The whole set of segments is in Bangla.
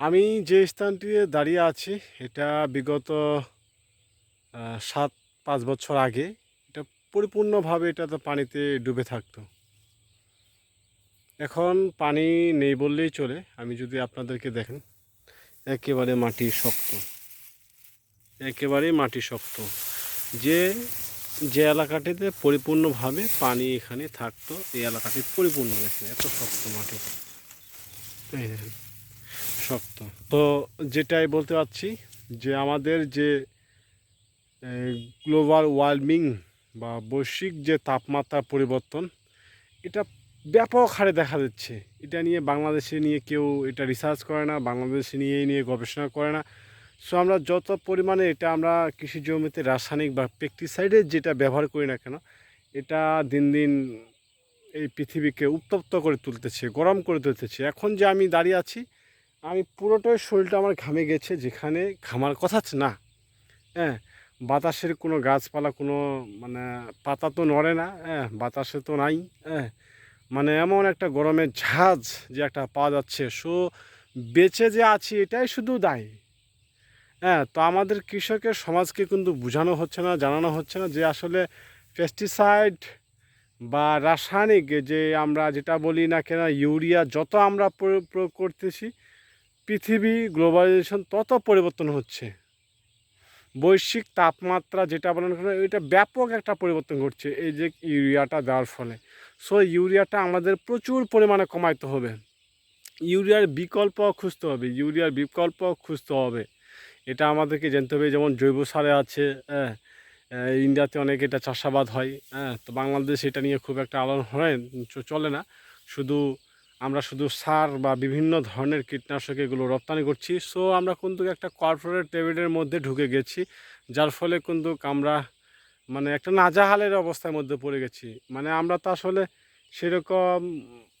আমি যে স্থানটিতে দাঁড়িয়ে আছি, এটা বিগত সাত, পাঁচ বছর আগে, এটা পরিপূর্ণভাবে এটা তো পানিতে ডুবে থাকতো। এখন পানি নেই বললেই চলে, আমি যদি আপনাদেরকে দেখেন, একেবারে মাটি শক্ত। একেবারে মাটি শক্ত। যে যে এলাকাটিতে পরিপূর্ণভাবে পানি এখানে থাকতো, এই এলাকাটি পরিপূর্ণ দেখেন, এত শক্ত মাটি। এই দেখেন। শক্ত। তো যেটাই বলতে পারছি যে আমাদের যে গ্লোবাল ওয়ার্মিং বা বৈশ্বিক যে তাপমাত্রা পরিবর্তন, এটা ব্যাপক হারে দেখা যাচ্ছে এটা নিয়ে বাংলাদেশে নিয়ে কেউ এটা রিসার্চ করে না, বাংলাদেশে নিয়ে নিয়ে গবেষণা করে না। সো আমরা যত পরিমাণে এটা আমরা কৃষি জমিতে রাসায়নিক বা পেস্টিসাইডের যেটা ব্যবহার করি না কেন, এটা দিন দিন এই পৃথিবীকে উত্তপ্ত করে তুলতেছে, গরম করে তুলতেছে। এখন যে আমি দাঁড়িয়ে আছি আমি পুরোটাই শরীরটা আমার ঘামে গেছে, যেখানে ঘামার কথা না। হ্যাঁ বাতাসের কোনো গাছপালা, কোনো মানে পাতা তো নড়ে না হ্যাঁ বাতাসে তো নাই হ্যাঁ। মানে এমন একটা গরমের ঝাঁজ যে একটা পাওয়া যাচ্ছে। সো, বেঁচে যে আছি এটাই শুধু দায়ী। হ্যাঁ তো আমাদের কৃষকের সমাজকে কিন্তু বোঝানো হচ্ছে না, জানানো হচ্ছে না যে আসলে পেস্টিসাইড বা রাসায়নিক যে আমরা যেটা বলি না কেন, ইউরিয়া যত আমরা প্রয়োগ প্রয়োগ করতেছি পৃথিবী গ্লোবালাইজেশন তত পরিবর্তন হচ্ছে। বৈশ্বিক তাপমাত্রা যেটা বলেন এটা ব্যাপক একটা পরিবর্তন ঘটছে। এই যে ইউরিয়াটা দেওয়ার ফলে। সো ইউরিয়াটা আমাদের প্রচুর পরিমাণে কমাইতে হবে। ইউরিয়ার বিকল্প খুঁজতে হবে। ইউরিয়ার বিকল্প খুঁজতে হবে। এটা আমাদেরকে জানতে হবে। যেমন জৈব সারে আছে হ্যাঁ। ইন্ডিয়াতে অনেক এটা চাষাবাদ হয় হ্যাঁ। তো বাংলাদেশ এটা নিয়ে খুব একটা আলোড়ন হয় চলে না। শুধু আমরা শুধু সার বা বিভিন্ন ধরনের কীটনাশক এগুলো রপ্তানি করছি। সো আমরা কিন্তু একটা কর্পোরেট টেবিলের মধ্যে ঢুকে গেছি, যার ফলে কিন্তু আমরা মানে একটা নাজাহালের অবস্থার মধ্যে পড়ে গেছি। মানে আমরা তো আসলে সেরকম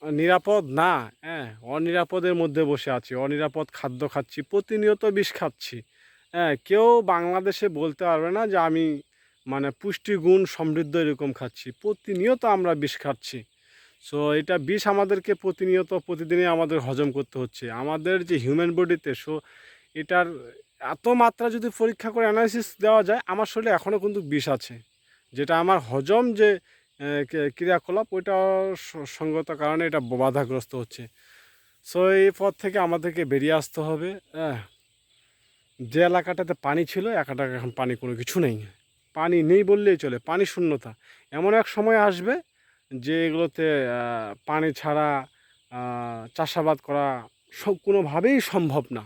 নিরাপদ না হ্যাঁ অনিরাপদের মধ্যে বসে আছি, অনিরাপদ খাদ্য খাচ্ছি, প্রতিনিয়ত বিষ খাচ্ছি। হ্যাঁ কেউ বাংলাদেশে বলতে পারবে না যে আমি মানে পুষ্টিগুণ সমৃদ্ধ এরকম খাচ্ছি, প্রতিনিয়ত আমরা বিষ খাচ্ছি। সো এটা বিষ আমাদেরকে প্রতিনিয়ত, প্রতিদিনই আমাদের হজম করতে হচ্ছে। আমাদের যে হিউম্যান বডিতে সো এটার এত মাত্রা যদি পরীক্ষা করে অ্যানালিসিস দেওয়া যায়, আমার শরীরে এখনও কিন্তু বিষ আছে। যেটা আমার হজম যে ক্রিয়াকলাপ, ওইটা সঙ্গত কারণে এটা বাধাগ্রস্ত হচ্ছে। সো এই পথ থেকে আমাদেরকে বেরিয়ে আসতে হবে। হ্যাঁ যে এলাকাটাতে পানি ছিল একাটা এখন পানি কোনো কিছু নেই। পানি নেই বললেই চলে, পানি শূন্যতা। এমন এক সময় আসবে যে এগুলোতে পানি ছাড়া চাষাবাদ করা সব কোনোভাবেই সম্ভব না।